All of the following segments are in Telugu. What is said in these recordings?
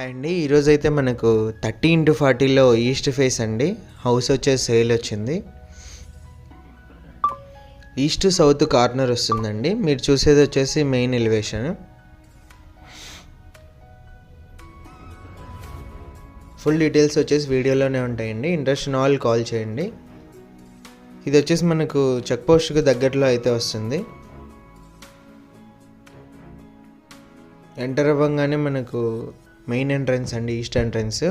హాయ్ అండి ఈరోజు అయితే మనకు థర్టీ ఇంటూ ఫార్టీలో ఈస్ట్ ఫేస్ అండి. హౌస్ వచ్చేసి సేల్ వచ్చింది. ఈస్ట్ సౌత్ కార్నర్ వస్తుందండి. మీరు చూసేది వచ్చేసి మెయిన్ ఎలివేషన్. ఫుల్ డీటెయిల్స్ వచ్చేసి వీడియోలోనే ఉంటాయండి. ఇంట్రెస్ట్ ఆల్ కాల్ చేయండి. ఇది వచ్చేసి మనకు చెక్ పోస్ట్కు దగ్గరలో అయితే వస్తుంది. ఎంటర్ అవ్వగానే మనకు మెయిన్ ఎంట్రన్స్ అండి ఈస్ట్ ఎంట్రన్స్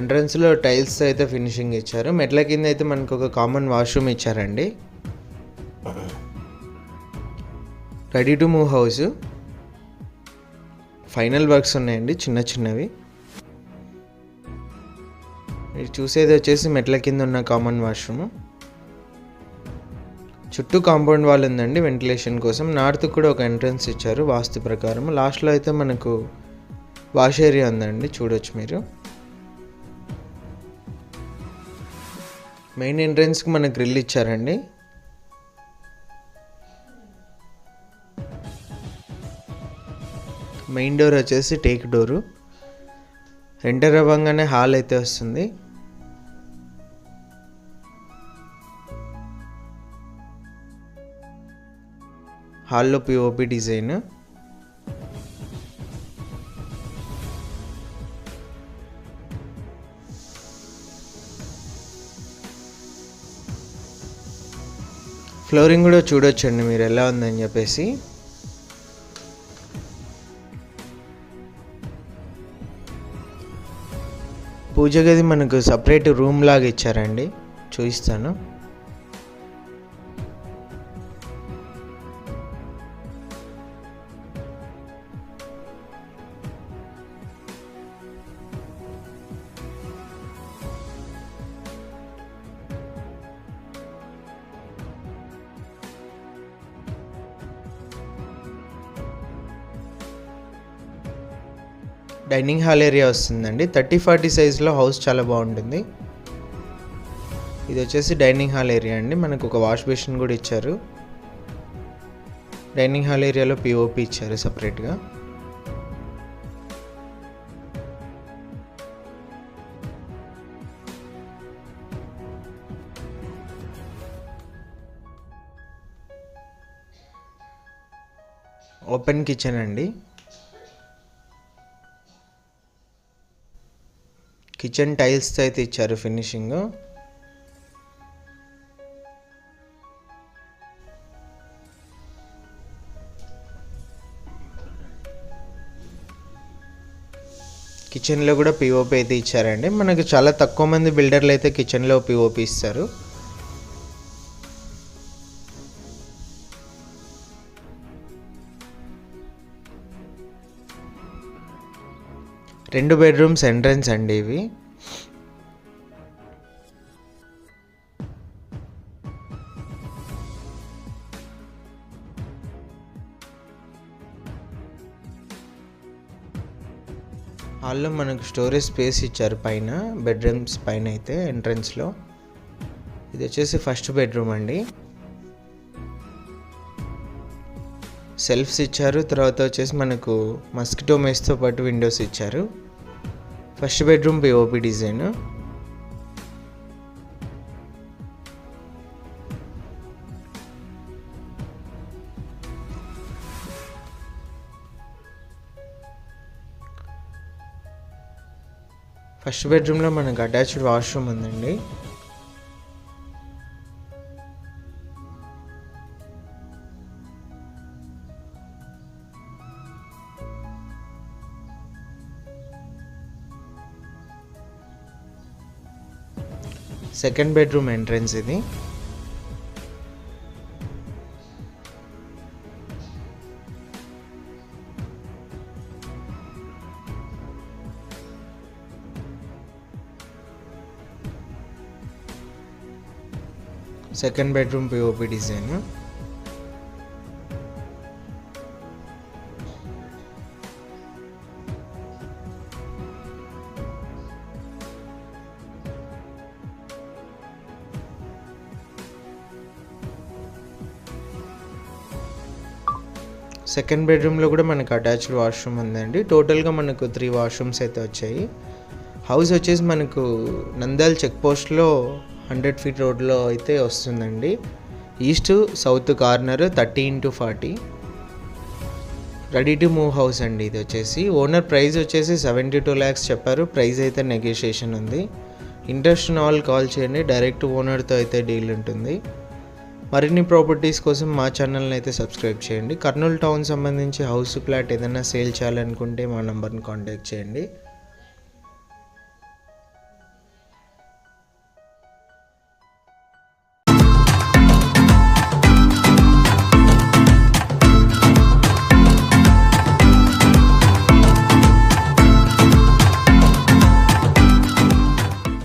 ఎంట్రన్స్లో టైల్స్ అయితే ఫినిషింగ్ ఇచ్చారు. మెట్ల కింద అయితే మనకు ఒక కామన్ వాష్రూమ్ ఇచ్చారండి. Ready to move house final works ఉన్నాయండి చిన్న చిన్నవి. మీరు చూసేది వచ్చేసి మెట్ల కింద ఉన్న కామన్ వాష్రూమ్ చుట్టూ కాంపౌండ్ వాల్ ఉందండి వెంటిలేషన్ కోసం. నార్త్ కూడా ఒక ఎంట్రన్స్ ఇచ్చారు వాస్తు ప్రకారం. లాస్ట్లో అయితే మనకు వాష్ ఏరియా ఉందండి చూడొచ్చు మీరు. మెయిన్ ఎంట్రన్స్కి మన గ్రిల్ ఇచ్చారండి. మెయిన్ డోర్ వచ్చేసి టేక్ డోరు ఎంటర్ అవ్వగానే హాల్ అయితే వస్తుంది. హాల్లో పిఓపి డిజైన్. ఫ్లోరింగ్ కూడా చూడొచ్చండి మీరు ఎలా ఉందని చెప్పేసి. పూజ గది మనకు సపరేట్ రూమ్ లాగా ఇచ్చారండి. చూపిస్తాను. డైనింగ్ హాల్ ఏరియా వస్తుందండి. థర్టీ ఫార్టీ సైజ్లో హౌస్ చాలా బాగుంటుంది. ఇది వచ్చేసి డైనింగ్ హాల్ ఏరియా అండి. మనకు ఒక వాష్ బేసిన్ కూడా ఇచ్చారు. డైనింగ్ హాల్ ఏరియాలో పిఓపి ఇచ్చారు సపరేట్గా. ఓపెన్ కిచెన్ అండి. కిచెన్ టైల్స్తో అయితే ఇచ్చారు ఫినిషింగ్ కిచెన్లో కూడా పిఓపి అయితే ఇచ్చారండి. మనకు చాలా తక్కువ మంది బిల్డర్లు అయితే కిచెన్లో పిఓపి ఇస్తారు. రెండు బెడ్రూమ్స్ ఎంట్రన్స్ అండి ఇవి. హాల్లో మనకు స్టోరేజ్ స్పేస్ ఇచ్చారు పైన బెడ్రూమ్స్ పైన అయితే ఎంట్రన్స్లో ఇది వచ్చేసి ఫస్ట్ బెడ్రూమ్ అండి. సెల్ఫ్స్ ఇచ్చారు తర్వాత వచ్చేసి మనకు మస్కిటో మెస్తో పాటు విండోస్ ఇచ్చారు. First bedroom POP design first బెడ్రూమ్లో మనకు అటాచ్డ్ వాష్రూమ్ ఉందండి. సెకండ్ బెడ్రూమ్ ఎంట్రన్స్ ఇది. Second bedroom POP design. Second బెడ్రూమ్లో కూడా మనకు అటాచ్డ్ వాష్రూమ్ ఉందండి. టోటల్గా మనకు త్రీ వాష్రూమ్స్ అయితే వచ్చాయి. హౌస్ వచ్చేసి మనకు నంద్యాల చెక్ పోస్ట్లో హండ్రెడ్ ఫీట్ రోడ్లో అయితే వస్తుందండి. East south corner thirty into forty ready to move house అండి ఇది వచ్చేసి. ఓనర్ ప్రైస్ వచ్చేసి సెవెంటీ టూ ల్యాక్స్ చెప్పారు. ప్రైస్ అయితే నెగోషియేషన్ ఉంది. ఇంట్రెస్ట్ ఆల్ కాల్ చేయండి. డైరెక్ట్ ఓనర్తో అయితే డీల్ ఉంటుంది. మరిన్ని ప్రాపర్టీస్ కోసం మా ఛానల్ని అయితే సబ్స్క్రైబ్ చేయండి. కర్నూలు టౌన్ సంబంధించి హౌస్ ప్లాట్ ఏదైనా సేల్ చేయాలనుకుంటే మా నెంబర్ని కాంటాక్ట్ చేయండి.